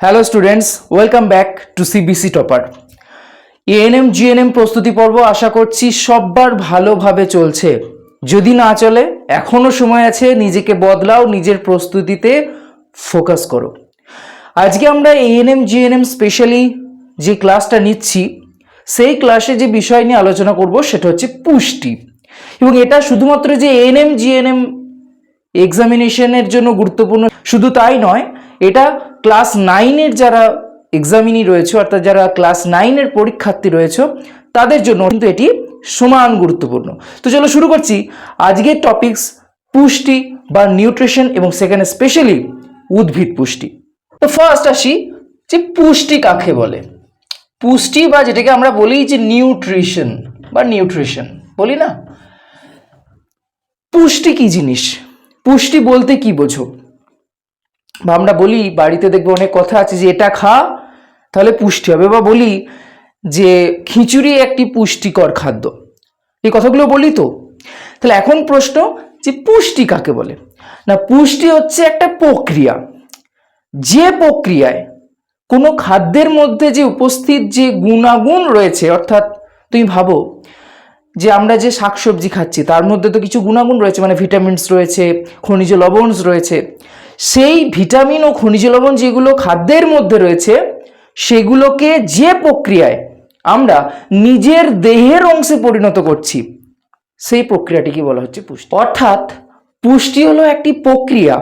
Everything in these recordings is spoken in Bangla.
Hello students welcome back to CBC topper ANM GNM প্রস্তুতি পর্ব আশা করছি সববার ভালোভাবে চলছে। যদি না চলে এখনও সময় আছে, নিজেকে বদলাও, নিজের প্রস্তুতিতে ফোকাস করো। আজকে আমরা এএনএম জিএনএম স্পেশালি যে ক্লাসটা নিচ্ছি, সেই ক্লাসে যে বিষয় নিয়ে আলোচনা করব, সেটা হচ্ছে পুষ্টি। এবং এটা শুধুমাত্র যে এএনএম জিএনএম এক্সামিনেশনের জন্য গুরুত্বপূর্ণ, শুধু তাই নয়, এটা ক্লাস নাইনের যারা এক্সামিনি রয়েছে, অর্থাৎ যারা ক্লাস নাইনের পরীক্ষার্থী রয়েছে, তাদের জন্য কিন্তু এটি সমান গুরুত্বপূর্ণ। তো চলো শুরু করছি। আজকের টপিকস পুষ্টি বা নিউট্রিশন এবং সেখানে স্পেশালি উদ্ভিদ পুষ্টি। তো ফার্স্ট আসি যে পুষ্টি কাকে বলে? পুষ্টি বা যেটাকে আমরা বলি যে নিউট্রিশন বা নিউট্রিশন বলি না? পুষ্টি কি জিনিস? পুষ্টি বলতে কি বোঝো? আমরা বলি, বাড়িতে দেখব অনেক কথা আছে যে এটা খা, তাহলে পুষ্টি হবে। বা বলি যে খিচুড়ি একটি পুষ্টিকর খাদ্য। এই কথাগুলো বলি তো। তাহলে এখন প্রশ্ন যে পুষ্টি কাকে বলে? না, পুষ্টি হচ্ছে একটা প্রক্রিয়া। যে প্রক্রিয়ায় কোনো খাদ্যের মধ্যে যে উপস্থিত যে গুণাগুণ রয়েছে, অর্থাৎ তুমি ভাবো যে আমরা যে শাকসবজি খাচ্ছি, তার মধ্যে তো কিছু গুণাগুণ রয়েছে মানে ভিটামিনস রয়েছে, খনিজ লবণস রয়েছে। সেই ভিটামিন ও খনিজ লবণ যেগুলো খাদ্যের মধ্যে রয়েছে, সেগুলোকে যে প্রক্রিয়ায় আমরা নিজের দেহের অংশে পরিণত করছি, সেই প্রক্রিয়াটিকে বলা হচ্ছে পুষ্টি। অর্থাৎ পুষ্টি হলো একটি প্রক্রিয়া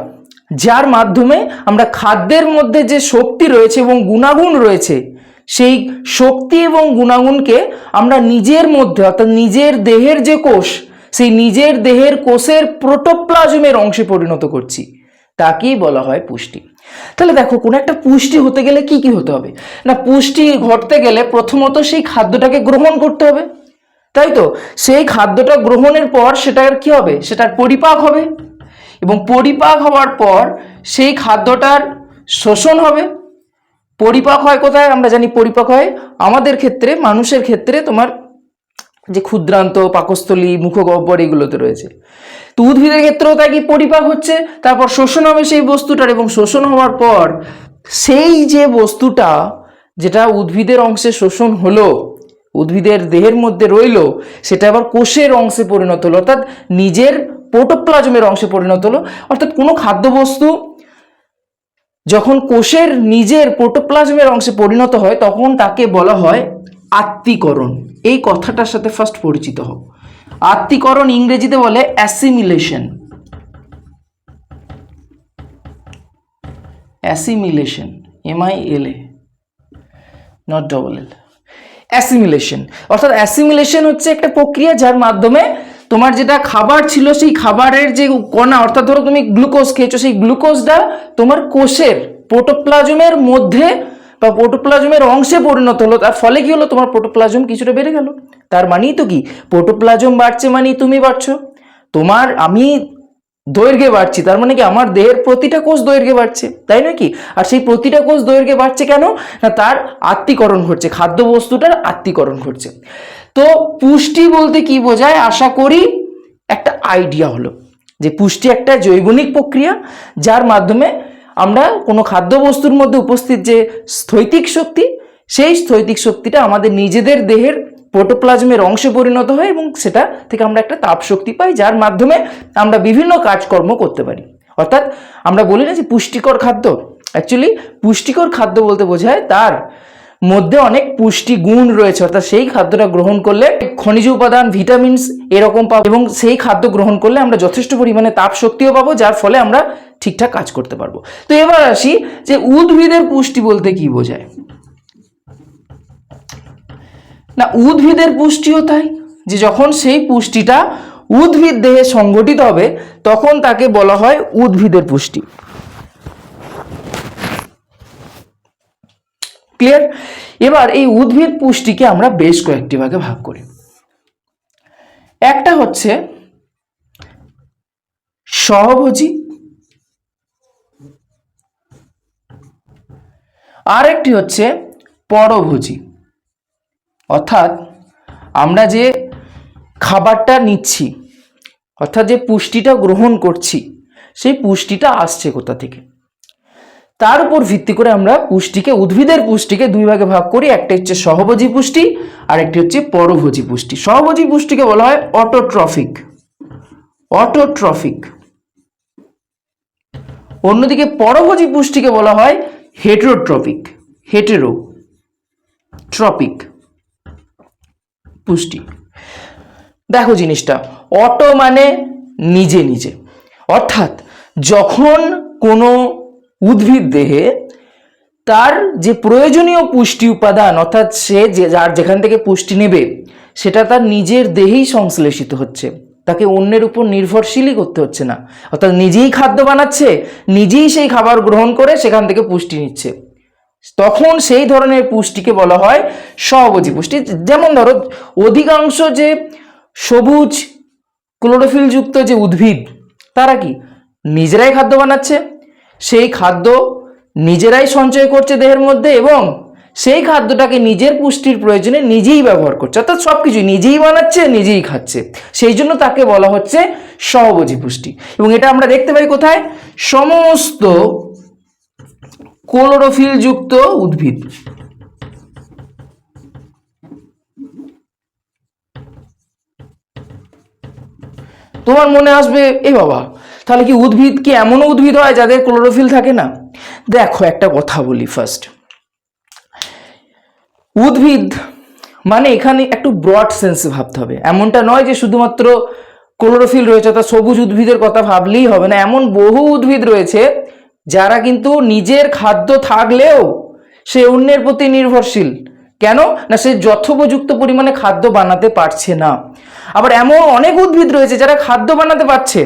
যার মাধ্যমে আমরা খাদ্যের মধ্যে যে শক্তি রয়েছে এবং গুণাগুণ রয়েছে, সেই শক্তি এবং গুণাগুণকে আমরা নিজের মধ্যে, অর্থাৎ নিজের দেহের যে কোষ, সেই নিজের দেহের কোষের প্রোটোপ্লাজমের অংশে পরিণত করছি। তাকেই বলা হয় পুষ্টি। তাহলে দেখো, কোনো একটা পুষ্টি হতে গেলে কি কি হতে হবে? না, পুষ্টি ঘটতে গেলে প্রথমত সেই খাদ্যটাকে গ্রহণ করতে হবে। তাই তো? সেই খাদ্যটা গ্রহণের পর সেটার কি হবে? সেটার পরিপাক হবে। এবং পরিপাক হওয়ার পর সেই খাদ্যটার শোষণ হবে। পরিপাক হয় কোথায়? আমরা জানি পরিপাক হয় আমাদের ক্ষেত্রে, মানুষের ক্ষেত্রে তোমার যে ক্ষুদ্রান্ত, পাকস্থলী, মুখগহ্বর এগুলোতে রয়েছে। তো উদ্ভিদের ক্ষেত্রেও তাই কি পরিপাক হচ্ছে? তারপর শোষণ হবে সেই বস্তুটার এবং শোষণ হওয়ার পর সেই যে বস্তুটা যেটা উদ্ভিদের অংশে শোষণ হলো, উদ্ভিদের দেহের মধ্যে রইল, সেটা আবার কোষের অংশে পরিণত হলো, অর্থাৎ নিজের পোটোপ্লাজমের অংশে পরিণত হলো। অর্থাৎ কোনো খাদ্যবস্তু যখন কোষের নিজের পোটোপ্লাজমের অংশে পরিণত হয়, তখন তাকে বলা হয় আত্মীকরণ। এই কথাটার সাথে ফার্স্ট পরিচিত হও। আত্মীকরণ ইংরেজিতে বলে assimilation assimilation M I L A not double L assimilation অর্থাৎ অ্যাসিমিলেশন হচ্ছে একটা প্রক্রিয়া যার মাধ্যমে তোমার যেটা খাবার ছিল সেই খাবারের যে কণা, অর্থাৎ ধরো তুমি গ্লুকোজ খেয়েছো, সেই গ্লুকোজটা তোমার কোষের প্রোটোপ্লাজমের মধ্যে বা প্রোটোপ্লাজমের অংশে পরিণত হলো, তার ফলে কি হলো? তোমার প্রোটোপ্লাজম কিছুটা বেড়ে গেল। তার মানেই তো কি? প্রোটোপ্লাজম বাড়ছে মানেই তুমি বাড়ছো। তোমার, আমি দৈর্ঘ্যে বাড়ছি, তার মানে কি? আমার দেহের প্রতিটা কোষ দৈর্ঘ্যে বাড়ছে, তাই না কি? আর সেই প্রতিটা কোষ দৈর্ঘ্যে বাড়ছে কেন? না, তার আত্মীকরণ ঘটছে খাদ্য বস্তুটার আত্মীকরণ ঘটছে। তো পুষ্টি বলতে কি বোঝায়? আশা করি একটা আইডিয়া হলো যে পুষ্টি একটা জৈবনিক প্রক্রিয়া, যার মাধ্যমে আমরা কোনো খাদ্যবস্তুর মধ্যে উপস্থিত যে স্থৈতিক শক্তি, সেই স্থৈতিক শক্তিটা আমাদের নিজেদের দেহের প্রোটোপ্লাজমের অংশে পরিণত হয় এবং সেটা থেকে আমরা একটা তাপ শক্তি পাই, যার মাধ্যমে আমরা বিভিন্ন কাজকর্ম করতে পারি। অর্থাৎ আমরা বলি না যে পুষ্টিকর খাদ্য। অ্যাকচুয়ালি পুষ্টিকর খাদ্য বলতে বোঝায় তার মধ্যে অনেক পুষ্টি গুণ রয়েছে। অর্থাৎ সেই খাদ্যটা গ্রহণ করলে খনিজ উপাদান, ভিটামিনস এরকম পাবো এবং সেই খাদ্য গ্রহণ করলে আমরা যথেষ্ট পরিমাণে তাপ শক্তিও পাবো, যার ফলে আমরা ঠিকঠাক কাজ করতে পারব। তো এবার আসি যে উদ্ভিদের পুষ্টি বলতে কি বোঝায়? না, উদ্ভিদের পুষ্টিও তাই, যে যখন সেই পুষ্টিটা উদ্ভিদ দেহে সংগঠিত হবে, তখন তাকে বলা হয় উদ্ভিদের পুষ্টি। ক্লিয়ার? এবার এই উদ্ভিদ পুষ্টিকে আমরা বেশ কয়েকটি ভাগে ভাগ করি। একটা হচ্ছে সহভোজী আর একটি হচ্ছে পরভোজী। অর্থাৎ আমরা যে খাবারটা নিচ্ছি, অর্থাৎ যে পুষ্টিটা গ্রহণ করছি, সেই পুষ্টিটা আসছে কোথা থেকে? তার উপর ভিত্তি করে আমরা পুষ্টিকে, উদ্ভিদের পুষ্টিকে দুই ভাগে ভাগ করি। একটা হচ্ছে সহভোজী পুষ্টি আর একটি হচ্ছে পরভোজী পুষ্টি। সহভোজী পুষ্টিকে বলা হয় অটোট্রফিক। অটোট্রফিক। অন্যদিকে পরভোজী পুষ্টিকে বলা হয় হেটেরোট্রপিক হেটেরো ট্রপিক পুষ্টি। দেখো জিনিসটা, অটো মানে নিজে নিজে। অর্থাৎ যখন কোনো উদ্ভিদ দেহে তার যে প্রয়োজনীয় পুষ্টি উপাদান, অর্থাৎ সে যে, যার যেখান থেকে পুষ্টি নেবে, সেটা তার নিজের দেহেই সংশ্লেষিত হচ্ছে। তাকে অন্যের উপর নির্ভরশীলই করতে হচ্ছে না। অর্থাৎ নিজেই খাদ্য বানাচ্ছে, নিজেই সেই খাবার গ্রহণ করে সেখান থেকে পুষ্টি নিচ্ছে। তখন সেই ধরনের পুষ্টিকে বলা হয় সহভোজী পুষ্টি। যেমন ধরো, অধিকাংশ যে সবুজ ক্লোরোফিলযুক্ত যে উদ্ভিদ, তারা কি? নিজেরাই খাদ্য বানাচ্ছে। সেই খাদ্য নিজেরাই সঞ্চয় করছে দেহের মধ্যে এবং সেই খাদ্যটাকে নিজের পুষ্টির প্রয়োজনে নিজেই ব্যবহার করছে। অর্থাৎ সব কিছুই নিজেই বানাচ্ছে, নিজেই খাচ্ছে। সেই জন্য তাকে বলা হচ্ছে সহভোজী পুষ্টি। এবং এটা আমরা দেখতে পাই কোথায়? সমস্ত ক্লোরোফিল যুক্ত উদ্ভিদ। তোমার মনে আসবে, এ বাবা, তাহলে কি উদ্ভিদ কি এমনও উদ্ভিদ হয় যাদের ক্লোরোফিল থাকে না? দেখো, একটা কথা বলি ফার্স্ট উদ্ভিদ মানে এখানে একটু ব্রড সেন্সে ভাবতে হবে। এমনটা নয় যে শুধুমাত্র ক্লোরোফিল রয়েছে, অর্থাৎ সবুজ উদ্ভিদের কথা ভাবলেই হবে না। এমন বহু উদ্ভিদ রয়েছে যারা কিন্তু নিজের খাদ্য থাকলেও সে অন্যের প্রতি নির্ভরশীল। কেন? না, সে যথোপযুক্ত পরিমাণে খাদ্য বানাতে পারছে না। আবার এমন অনেক উদ্ভিদ রয়েছে যারা খাদ্য বানাতে পারছে,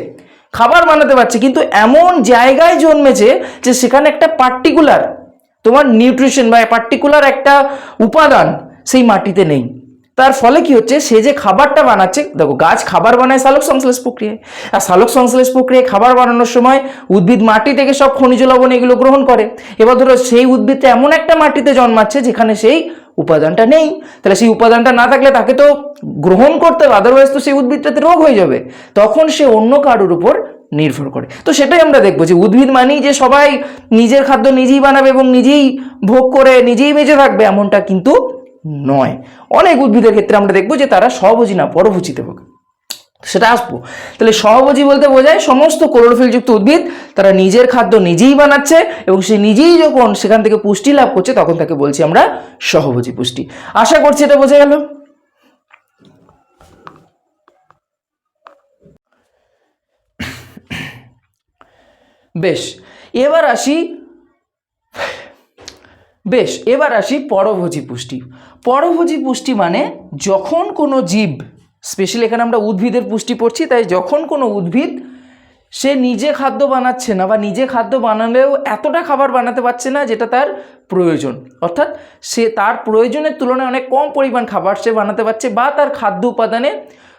খাবার বানাতে পারছে, কিন্তু এমন জায়গায় জন্মেছে যে সেখানে একটা পার্টিকুলার তোমার নিউট্রিশন বা পার্টিকুলার একটা উপাদান সেই মাটিতে নেই। তার ফলে কি হচ্ছে? সে যে খাবারটা বানাচ্ছে, দেখো গাছ খাবার বানায় সালোক সংশ্লেষ প্রক্রিয়ায়। আর সালোক সংশ্লেষ প্রক্রিয়ায় খাবার বানানোর সময় উদ্ভিদ মাটি থেকে সব খনিজ লবণ এগুলো গ্রহণ করে। এবার ধরো সেই উদ্ভিদটা এমন একটা মাটিতে জন্মাচ্ছে যেখানে সেই উপাদানটা নেই। তাহলে সেই উপাদানটা না থাকলে তাকে তো গ্রহণ করতে হবে আদারওয়াইজ তো সেই উদ্ভিদটাতে রোগ হয়ে যাবে। তখন সে অন্য কারোর উপর নির্ভর করে। তো সেটাই আমরা দেখব যে উদ্ভিদ মানেই যে সবাই নিজের খাদ্য নিজেই বানাবে এবং নিজেই ভোগ করে নিজেই বেঁচে থাকবে এমনটা কিন্তু নয়। অনেক উদ্ভিদের ক্ষেত্রে আমরা দেখব যে তারা সহভোজী না, পরভোজিতে হোক সেটা আসব। তাহলে সহভোজী বলতে বোঝায় সমস্ত ক্লোরোফিলযুক্ত উদ্ভিদ, তারা নিজের খাদ্য নিজেই বানাচ্ছে এবং সে নিজেই যখন সেখান থেকে পুষ্টি লাভ করছে, তখন তাকে বলছি আমরা সহভোজী পুষ্টি। আশা করছি এটা বোঝা গেল? এবার আসি, বেশ, এবার আসি পরভোজী পুষ্টি। পরভোজী পুষ্টি মানে যখন কোনো জীব স্পেশালি এখানে আমরা উদ্ভিদের পুষ্টি পড়ছি, তাই যখন কোনো উদ্ভিদ সে নিজে খাদ্য বানাচ্ছে না বা নিজে খাদ্য বানালেও এতটা খাবার বানাতে পারছে না যেটা তার প্রয়োজন। অর্থাৎ সে তার প্রয়োজনের তুলনায় অনেক কম পরিমাণ খাবার সে বানাতে পারছে বা তার খাদ্য উপাদানে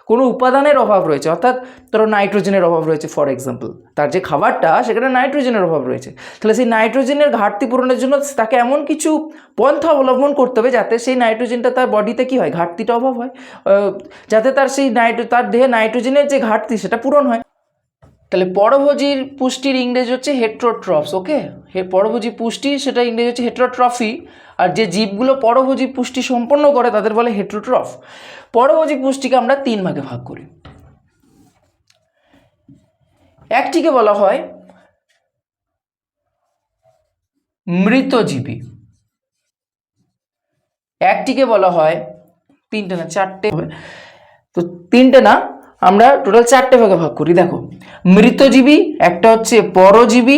কোনো উপাদানের অভাব রয়েছে, অর্থাৎ ধরো নাইট্রোজেনের অভাব রয়েছে ফর এক্সাম্পল তার যে খাবারটা, সেখানে নাইট্রোজেনের অভাব রয়েছে। তাহলে সেই নাইট্রোজেনের ঘাটতি পূরণের জন্য তাকে এমন কিছু পন্থা অবলম্বন করতে হবে যাতে সেই নাইট্রোজেনটা তার বডিতে কী হয়, ঘাটতিটা অভাব হয়। যাতে তার সেই নাইট্রো তার দেহে নাইট্রোজেনের যে ঘাটতি, সেটা পূরণ হয়। তাহলে পরভোজীর পুষ্টির ইংরেজি হচ্ছে হেট্রোট্রপস ওকে হে পরভোজী পুষ্টি, সেটা ইংরেজি হচ্ছে হেট্রোট্রফি আর যে জীবগুলো পরভোজী পুষ্টি সম্পন্ন করে, তাদের বলে হেট্রোট্রফ পরভোজী পুষ্টিকে আমরা তিন ভাগে ভাগ করি। একটিকে বলা হয় মৃতজীবী। একটিকে বলা হয় তিনটে না, চারটে তো তিনটে না আমরা টোটাল চারটে ভাগে ভাগ করি, দেখো। মৃতজীবী, একটা হচ্ছে পরজীবী,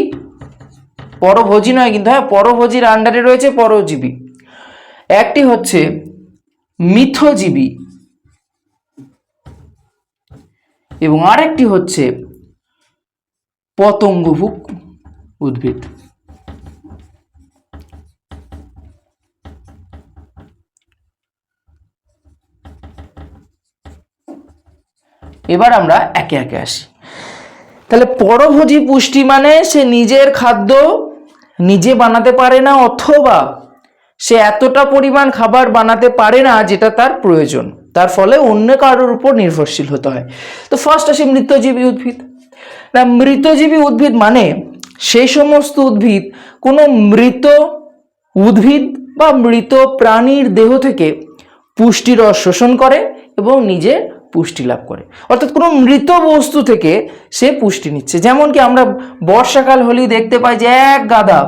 পরভোজী নয় কিন্তু হ্যাঁ পরভোজীর আন্ডারে রয়েছে পরজীবী। একটি হচ্ছে মিথজীবী এবং আরেকটি হচ্ছে পতঙ্গভুক উদ্ভিদ। এবার আমরা একে একে আসি। তাহলে পরভোজী পুষ্টি মানে সে নিজের খাদ্য নিজে বানাতে পারে না অথবা সে এতটা পরিমাণ খাবার বানাতে পারে না যেটা তার প্রয়োজন। তার ফলে অন্য কারোর উপর নির্ভরশীল হতে হয়। তো ফার্স্ট আসি মৃতজীবী উদ্ভিদ। না মৃতজীবী উদ্ভিদ মানে সেই সমস্ত উদ্ভিদ, কোনো মৃত উদ্ভিদ বা মৃত প্রাণীর দেহ থেকে পুষ্টির রস শোষণ করে এবং নিজে পুষ্টি লাভ করে। অর্থাৎ কোনো মৃত বস্তু থেকে সে পুষ্টি নিচ্ছে। যেমন কি আমরা বর্ষাকাল হলেই দেখতে পাই যে এক গাদা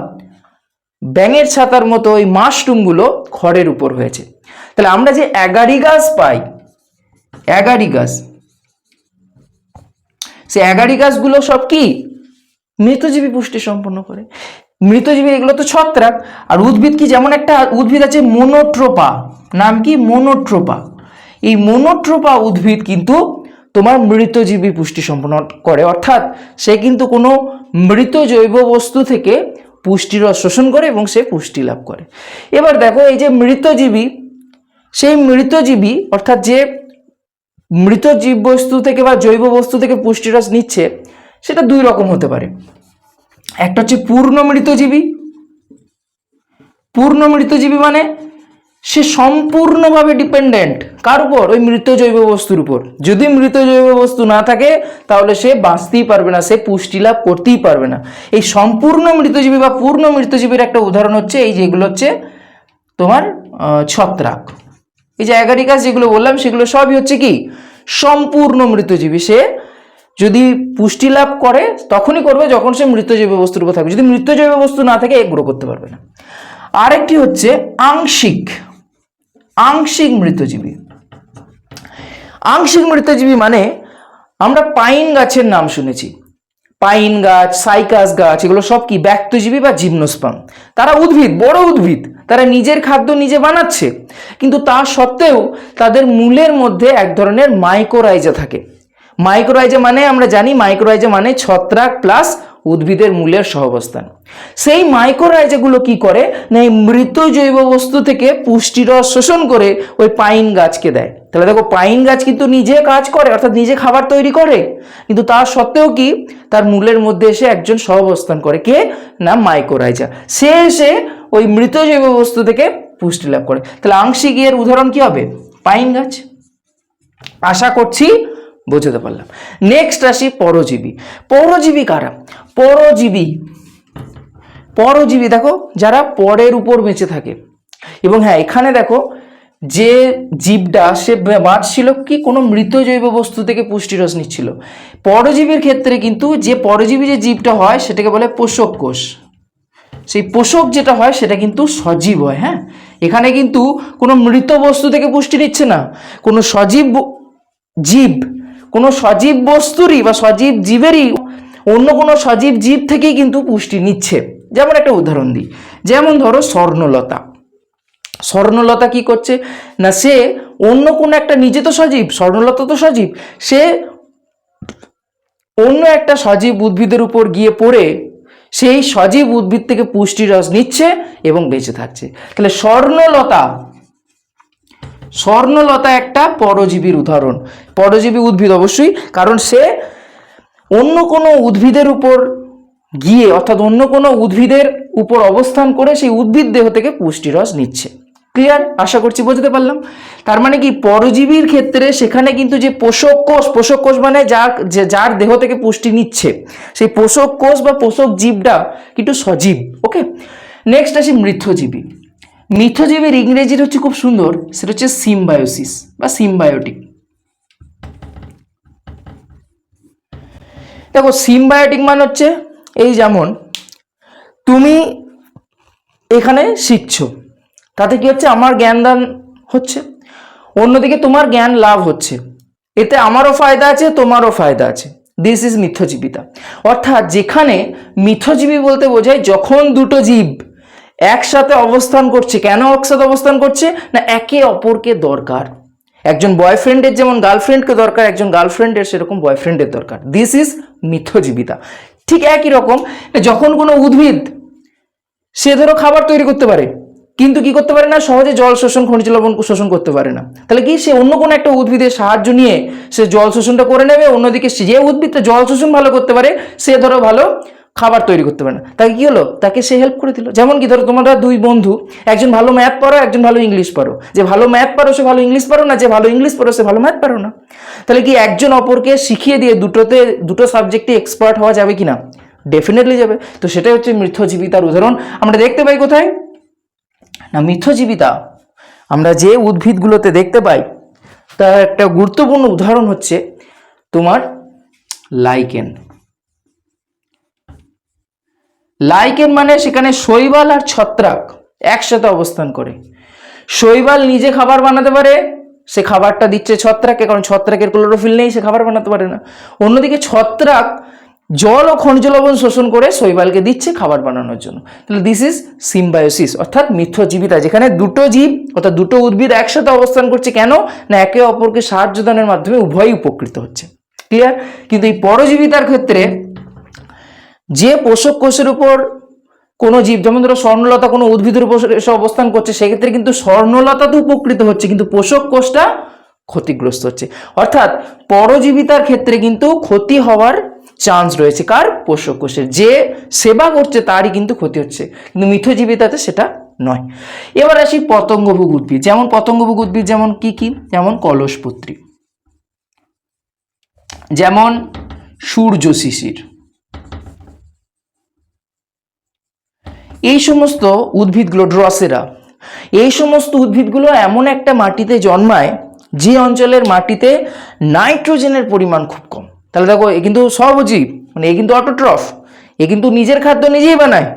ব্যাঙের ছাতার মতো ওই মাশরুমগুলো খড়ের উপর হয়েছে। তাহলে আমরা যে অ্যাগারিগাস পাই অ্যাগারিগাস সে অ্যাগারিগাসগুলো সব কি? মৃতজীবী পুষ্টি সম্পন্ন করে। মৃতজীবী এগুলো তো ছত্রাক। আর উদ্ভিদ কি? যেমন একটা উদ্ভিদ আছে মোনোট্রোপা। নাম কি? মোনোট্রোপা। এই মোনোট্রোপা উদ্ভিদ কিন্তু তোমার মৃতজীবী পুষ্টি সম্পন্ন করে। অর্থাৎ সে কিন্তু কোনো মৃত জৈব বস্তু থেকে পুষ্টির রস শোষণ করে এবং সে পুষ্টি লাভ করে। এবার দেখো এই যে মৃতজীবী, সেই মৃতজীবী অর্থাৎ যে মৃত জীব বস্তু থেকে বা জৈব বস্তু থেকে পুষ্টিরস নিচ্ছে, সেটা দুই রকম হতে পারে। একটা হচ্ছে পূর্ণ মৃতজীবী। পূর্ণ মৃতজীবী মানে সে সম্পূর্ণভাবে ডিপেন্ডেন্ট কার উপর? ওই মৃত জৈব বস্তুর উপর। যদি মৃত জৈব বস্তু না থাকে, তাহলে সে বাঁচতেই পারবে না, সে পুষ্টি লাভ করতেই পারবে না। এই সম্পূর্ণ মৃতজীবী বা পূর্ণ মৃতজীবীর একটা উদাহরণ হচ্ছে, এই যেগুলো হচ্ছে তোমার ছত্রাক। এই যে অ্যাগারিকাস যেগুলো বললাম, সেগুলো সবই হচ্ছে কি? সম্পূর্ণ মৃতজীবী। সে যদি পুষ্টি লাভ করে, তখনই করবে যখন সে মৃত জৈব বস্তুর উপর থাকবে। যদি মৃত জৈব বস্তু না থাকে গ্রো করতে পারবে না। আরেকটি হচ্ছে আংশিক আংশিক মৃতজীবী। আংশিক মৃতজীবী মানে আমরা পাইন গাছের নাম শুনেছি। পাইন গাছ, সাইকাস গাছ, এগুলো সব কি ব্যক্তজীবী বা জিমনোস্পাম তারা উদ্ভিদ, বড় উদ্ভিদ। তারা নিজের খাদ্য নিজে বানাচ্ছে। কিন্তু তা সত্ত্বেও তাদের মূলের মধ্যে এক ধরনের মাইক্রোরাইজা থাকে। মাইক্রোরাইজা মানে আমরা জানি মাইক্রোরাইজা মানে ছত্রাক প্লাস উদ্ভিদের মূলের সহবস্থান। সেই মাইক্রোরাইজাগুলো কি করে? না এই মৃত জৈব বস্তু থেকে পুষ্টিরস শোষণ করে ওই পাইন গাছকে দেয়। তাহলে দেখো পাইন গাছ কিন্তু নিজে কাজ করে, অর্থাৎ নিজে খাবার তৈরি করে। কিন্তু তা সত্ত্বেও কি? তার মূলের মধ্যে এসে একজন সহবস্থান করে। কে? না মাইক্রোরাইজা সে এসে ওই মৃত জৈব বস্তু থেকে পুষ্টি লাভ করে। তাহলে আংশিক এর উদাহরণ কি হবে? পাইন গাছ। আশা করছি বোঝাতে পারলাম। নেক্সট আসি পরজীবী। পরজীবী কারা? পরজীবী পরজীবী দেখো, যারা পরের উপর বেঁচে থাকে। এবং হ্যাঁ এখানে দেখো, যে জীবটা, সে বাঁচছিল কি কোনো মৃত জৈব বস্তু থেকে পুষ্টিরস নিচ্ছিল। পরজীবীর ক্ষেত্রে কিন্তু যে পরজীবী যে জীবটা হয়, সেটাকে বলে পোষক কোষ। সেই পোষক যেটা হয়, সেটা কিন্তু সজীব হয় হ্যাঁ? এখানে কিন্তু কোনো মৃত বস্তু থেকে পুষ্টি নিচ্ছে না। কোনো সজীব জীব কোনো সজীব বস্তুরই বা সজীব জীবেরই অন্য কোনো সজীব জীব থেকেই কিন্তু পুষ্টি নিচ্ছে। যেমন একটা উদাহরণ দিই। যেমন ধরো স্বর্ণলতা। স্বর্ণলতা কি করছে? না, সে অন্য কোনো একটা নিজে তো সজীব, স্বর্ণলতা তো সজীব। সে অন্য একটা সজীব উদ্ভিদের উপর গিয়ে পড়ে সেই সজীব উদ্ভিদ থেকে পুষ্টি রস নিচ্ছে এবং বেঁচে থাকছে। তাহলে স্বর্ণলতা স্বর্ণলতা একটা পরজীবীর উদাহরণ। পরজীবী উদ্ভিদ অবশ্যই, কারণ সে অন্য কোনো উদ্ভিদের উপর গিয়ে, অর্থাৎ অন্য কোনো উদ্ভিদের উপর অবস্থান করে সেই উদ্ভিদ দেহ থেকে পুষ্টিরস নিচ্ছে। ক্লিয়ার আশা করছি বুঝতে পারলাম। তার মানে কি? পরজীবীর ক্ষেত্রে সেখানে কিন্তু যে পোষক কোষ পোষক কোষ মানে যার যার দেহ থেকে পুষ্টি নিচ্ছে, সেই পোষক কোষ বা পোষক জীবটা কিন্তু সজীব ওকে নেক্সট আসি মৃথজীবী মিথজীবীর ইংরেজির হচ্ছে খুব সুন্দর, সেটা হচ্ছে সিম্বায়োসিস বা সিম্বায়োটিক। দেখো, সিম্বায়োটিক মানে হচ্ছে এই যেমন, তুমি এখানে শিখছো, তাতে কি হচ্ছে? আমার জ্ঞান দান হচ্ছে, অন্যদিকে তোমার জ্ঞান লাভ হচ্ছে, এতে আমারও ফায়দা আছে, তোমারও ফায়দা আছে। দিস ইজ মিথ্যজীবিতা অর্থাৎ যেখানে মিথ্যজীবী বলতে বোঝায় যখন দুটো জীব একসাথে অবস্থান করছে। কেন একসাথে অবস্থান করছে? না, একে অপরকে দরকার। একজন বয়ফ্রেন্ডের যেমন গার্লফ্রেন্ডকে দরকার, একজন গার্লফ্রেন্ডের সেরকম বয়ফ্রেন্ডের দরকার। দিস ইজ মিথ্যজীবিতা। ঠিক একই রকম, যখন কোনো উদ্ভিদ, সে ধরো খাবার তৈরি করতে পারে, কিন্তু কি করতে পারে না? সহজে জল শোষণ, খনিজ লবণ শোষণ করতে পারে না। তাহলে কি সে অন্য কোনো একটা উদ্ভিদের সাহায্য নিয়ে সে জল শোষণটা করে নেবে? অন্যদিকে যে উদ্ভিদটা জল শোষণ ভালো করতে পারে, সে ধরো ভালো খাবার তৈরি করতে পারে না। তাকে কি হলো? তাকে সে হেল্প করে দিল। যেমন কি ধরো তোমরা দুই বন্ধু, একজন ভালো ম্যাথ পারো একজন ভালো ইংলিশ পারো যে ভালো ম্যাথ পারো সে ভালো ইংলিশ পারো না, যে ভালো ইংলিশ পারো সে ভালো ম্যাথ পারো না। তাহলে কি একজন অপরকে শিখিয়ে দিয়ে দুটোতে, দুটো সাবজেক্টে এক্সপার্ট হওয়া যাবে কি না ডেফিনেটলি যাবে। তো সেটাই হচ্ছে মৃথজীবিতার উদাহরণ। আমরা দেখতে পাই কোথায়? না, মিথ্যজীবিতা। আমরা যে উদ্ভিদগুলোতে দেখতে পাই, তার একটা গুরুত্বপূর্ণ উদাহরণ হচ্ছে তোমার লাইকেন লাইকেন মানে সেখানে শৈবাল আর ছত্রাক একসাথে অবস্থান করে। শৈবাল নিজে খাবার বানাতে পারে, সে খাবারটা দিচ্ছে ছত্রাককে, কারণ ছত্রাকের ক্লোরোফিল নেই, সে খাবার বানাতে পারে না। অন্যদিকে ছত্রাক জল ও খনিজ লবণ শোষণ করে শৈবালকে দিচ্ছে খাবার বানানোর জন্য। তাহলে দিস ইজ সিম্বায়োসিস অর্থাৎ মিথ্যজীবিতা, যেখানে দুটো জীব অর্থাৎ দুটো উদ্ভিদ একসাথে অবস্থান করছে কেন? না, একে অপরকে সাহায্য দানের মাধ্যমে উভয়ই উপকৃত হচ্ছে। ক্লিয়ার কিন্তু এই পরজীবিতার ক্ষেত্রে যে পোষক কোষের উপর কোনো জীব, যেমন ধরো স্বর্ণলতা কোনো উদ্ভিদের উপর এসে অবস্থান করছে, সেক্ষেত্রে কিন্তু স্বর্ণলতা তো উপকৃত হচ্ছে, কিন্তু পোষক কোষটা ক্ষতিগ্রস্ত হচ্ছে। অর্থাৎ পরজীবিতার ক্ষেত্রে কিন্তু ক্ষতি হওয়ার চান্স রয়েছে, কার? পোষক কোষের। যে সেবা করছে তারই কিন্তু ক্ষতি হচ্ছে, কিন্তু মিথজীবিতাতে সেটা নয়। এবার আসি পতঙ্গভোগ উদ্ভিদ। যেমন পতঙ্গভোগ উদ্ভিদ, যেমন কি কি? যেমন কলসপত্রী। যেমন সূর্য শিশির এই সমস্ত উদ্ভিদগুলো, ড্রসেরা, এই সমস্ত উদ্ভিদগুলো এমন একটা মাটিতে জন্মায় যে অঞ্চলের মাটিতে নাইট্রোজেনের পরিমাণ খুব কম। তাহলে দেখো, এ কিন্তু সহজীব মানে এ কিন্তু অটোট্রফ, এ কিন্তু নিজের খাদ্য নিজেই বানায়।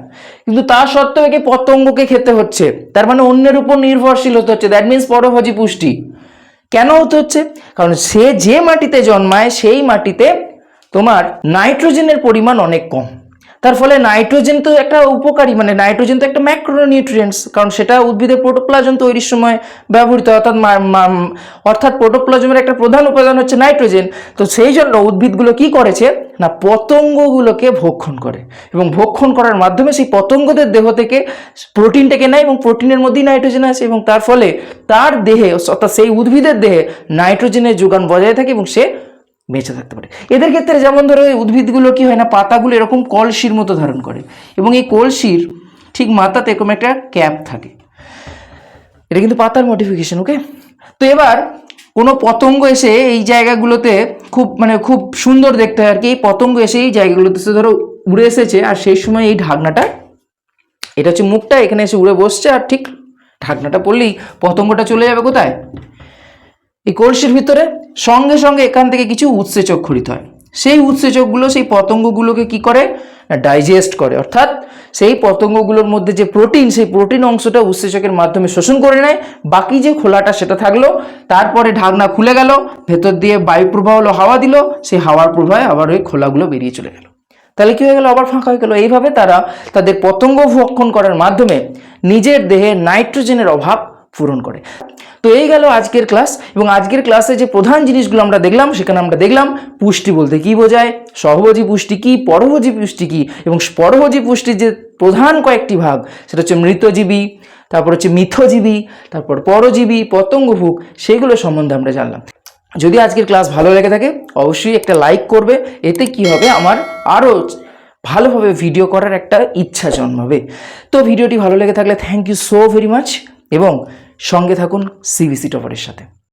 কিন্তু তা সত্ত্বেও একে পতঙ্গকে খেতে হচ্ছে। তার মানে অন্যের উপর নির্ভরশীল হতে হচ্ছে। দ্যাট মিন্স পরভোজী পুষ্টি। কেন হতে হচ্ছে? কারণ সে যে মাটিতে জন্মায়, সেই মাটিতে তোমার নাইট্রোজেনের পরিমাণ অনেক কম। তার ফলে নাইট্রোজেন তো একটা উপকারী মানে নাইট্রোজেন তো একটা ম্যাক্রোনিউট্রিয়েন্টস, কারণ সেটা উদ্ভিদের প্রোটোপ্লাজম তৈরির সময় ব্যবহৃত, অর্থাৎ অর্থাৎ প্রোটোপ্লাজমের একটা প্রধান উপাদান হচ্ছে নাইট্রোজেন। তো সেই জন্য উদ্ভিদগুলো কি করেছে? না, পতঙ্গগুলোকে ভক্ষণ করে। এবং ভক্ষণ করার মাধ্যমে সেই পতঙ্গদের দেহ থেকে প্রোটিনটাকে নেয় এবং প্রোটিনের মধ্যেই নাইট্রোজেন আছে এবং তার ফলে তার দেহে, অর্থাৎ সেই উদ্ভিদের দেহে নাইট্রোজেনের যোগান বজায় থাকে এবং সে বেঁচে থাকতে পারে। এদের ক্ষেত্রে যেমন ধরো উদ্ভিদগুলো কি হয় না, পাতাগুলো এরকম কলসির মতো ধারণ করে এবং এই কলসির ঠিক মাথাতে এরকম একটা ক্যাপ থাকে। এটা কিন্তু পাতার মডিফিকেশন ওকে তো এবার কোনো পতঙ্গ এসে এই জায়গাগুলোতে খুব মানে খুব সুন্দর দেখতে হয় আর কি। এই পতঙ্গ এসে এই জায়গাগুলোতে ধরো উড়ে এসেছে আর সেই সময় এই ঢাকনাটা, এটা হচ্ছে মুখটা, এখানে এসে উড়ে বসছে আর ঠিক ঢাকনাটা পড়লেই পতঙ্গটা চলে যাবে কোথায়? এই কলসির ভিতরে সঙ্গে সঙ্গে এখান থেকে কিছু উৎসেচক খরিত হয়। সেই উৎসেচকগুলো, সেই পতঙ্গগুলোকে কি করে? ডাইজেস্ট করে। অর্থাৎ সেই পতঙ্গগুলোর মধ্যে যে প্রোটিন সেই প্রোটিন অংশটা উৎসেচকের মাধ্যমে শোষণ করে নেয়। বাকি যে খোলাটা সেটা থাকল, তারপরে ঢাকনা খুলে গেল, ভেতর দিয়ে বায়ু প্রবাহ হলো হাওয়া দিল, সেই হাওয়ার প্রবাহে আবার ওই খোলাগুলো বেরিয়ে চলে গেল। তাহলে কি হয়ে গেল? আবার ফাঁকা হয়ে গেল। এইভাবে তারা তাদের পতঙ্গ ভক্ষণ করার মাধ্যমে নিজের দেহে নাইট্রোজেনের অভাব পূরণ করে। তো এই গেল আজকের ক্লাস এবং আজকের ক্লাসে যে প্রধান জিনিসগুলো আমরা দেখলাম, সেখানে আমরা দেখলাম পুষ্টি বলতে কি বোঝায়, সহভোজী পুষ্টি কি, পরভোজী পুষ্টি কি এবং পরভোজী পুষ্টির যে প্রধান কয়েকটি ভাগ সেটা হচ্ছে মৃতজীবী, তারপর হচ্ছে মিথজীবী, তারপর পরজীবী পতঙ্গভুক সেগুলো সম্বন্ধে আমরা জানলাম। যদি আজকের ক্লাস ভালো লেগে থাকে, অবশ্যই একটা লাইক করবে, এতে কি হবে আমার আরও ভালোভাবে ভিডিও করার একটা ইচ্ছা জন্মাবে। তো ভিডিওটি ভালো লেগে থাকলে thank you so very much এবং সঙ্গে থাকুন সিবিসি টপারের সাথে।